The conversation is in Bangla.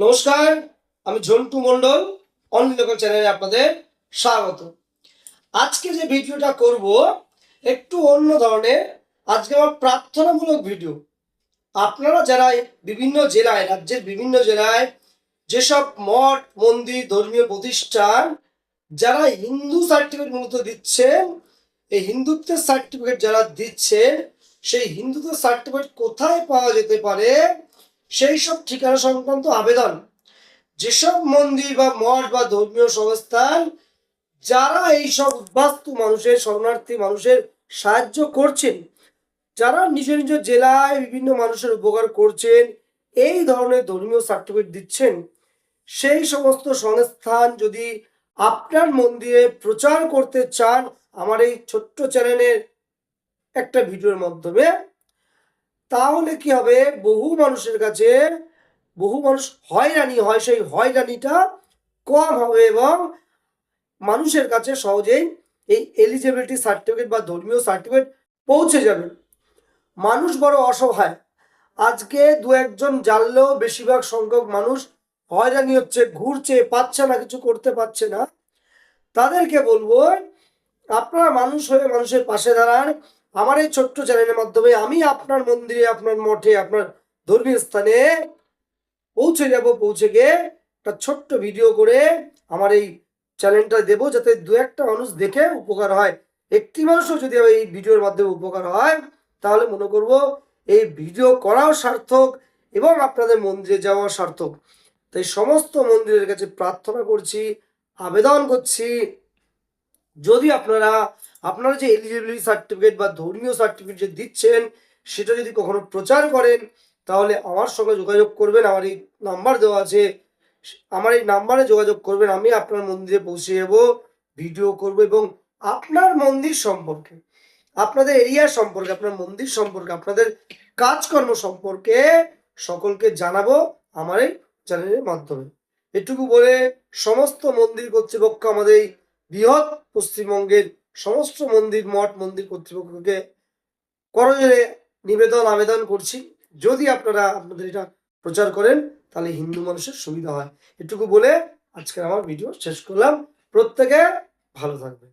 নমস্কার, আমি ঝন্টু মণ্ডল লোকাল চ্যানেলে আপনাদের স্বাগত। আজকে যে ভিডিওটা করব, একটু অন্য ধরনের, আজকে আমার প্রার্থনামূলক ভিডিও। আপনারা যারা বিভিন্ন জেলায়, রাজ্যের বিভিন্ন জেলায়, যেসব মঠ, মন্দির, ধর্মীয় প্রতিষ্ঠান, যারা হিন্দু সার্টিফিকেট মূলত দিচ্ছেন, এই হিন্দুত্বের সার্টিফিকেট যারা দিচ্ছেন, সেই হিন্দুত্বের সার্টিফিকেট কোথায় পাওয়া যেতে পারে সেই সব ঠিকানা সংক্রান্ত আবেদন, যেসব মন্দির বা মঠ বা ধর্মীয় সংস্থান যারা এই সব উদ্বাস্তু মানুষের, শরণার্থী মানুষের সাহায্য করছেন, যারা নিজ নিজ জেলায় বিভিন্ন মানুষের উপকার করছেন, এই ধরনের ধর্মীয় সার্টিফিকেট দিচ্ছেন, সেই সমস্ত সংস্থান যদি আপনার মন্দিরে প্রচার করতে চান, আমার এই ছোট্ট চ্যানেলের একটা ভিডিওর মাধ্যমে তাহলে কি হবে? বহু মানুষের কাছে, বহু মানুষ হয়রানি হয়, সেই হয়রানিটা কম হবে এবং মানুষের কাছে সহজেই এই এলিজিবিলিটি সার্টিফিকেট বা ধর্মীয় সার্টিফিকেট পৌঁছে যাবে। মানুষ বড় অসহায়। আজকে দু একজন জানলেও বেশিরভাগ সংখ্যক মানুষ হয়রানি হচ্ছে, ঘুরছে, পাচ্ছে না, কিছু করতে পারছে না। তাদেরকে বলব, আপনারা মানুষ হয়ে মানুষের পাশে দাঁড়ান আমার এই ছোট্ট চ্যানেলের মাধ্যমে আমি আপনার মন্দিরে, আপনার মঠে, আপনার ধর্মীয় স্থানে পৌঁছে যাব, পৌঁছে গিয়ে একটা ছোট্ট ভিডিও করে আমার এই চ্যানেলটা দেবো যাতে দু একটা মানুষ দেখে উপকার হয়। একটি মানুষও যদি এই ভিডিওর মাধ্যমে উপকার হয়, তাহলে মনে করব এই ভিডিও করাও সার্থক এবং আপনাদের মন্দিরে যাওয়া সার্থক। তাই সমস্ত মন্দিরের কাছে প্রার্থনা করছি, আবেদন করছি। যদি আপনারা আপনারা যে এলিজিবিলিটি সার্টিফিকেট বা ধর্মীয় সার্টিফিকেট যে দিচ্ছেন, সেটা যদি কখনো প্রচার করেন, তাহলে আমার সঙ্গে যোগাযোগ করবেন, আমার এই নাম্বার দেওয়া আছে। আমার এই নাম্বারে যোগাযোগ করবেন, আমি আপনার মন্দিরে পৌঁছে যাব ভিডিও করব এবং আপনার মন্দির সম্পর্কে, আপনাদের এরিয়া সম্পর্কে, আপনার মন্দির সম্পর্কে, আপনাদের কাজকর্ম সম্পর্কে সকলকে জানাব আমার এই চ্যানেলের মাধ্যমে। এটুকু বলে সমস্ত মন্দির কর্তৃপক্ষ আমাদের বৃহৎ পশ্চিমবঙ্গের সমস্ত মন্দির, মঠ, মন্দির কর্তৃপক্ষকে করজোরে নিবেদন, আবেদন করছি। যদি আপনারা আপনাদের এটা প্রচার করেন, তাহলে হিন্দু মানুষের সুবিধা হয়। এটুকু বলে আজকের আমার ভিডিও শেষ করলাম। প্রত্যেকে ভালো থাকবে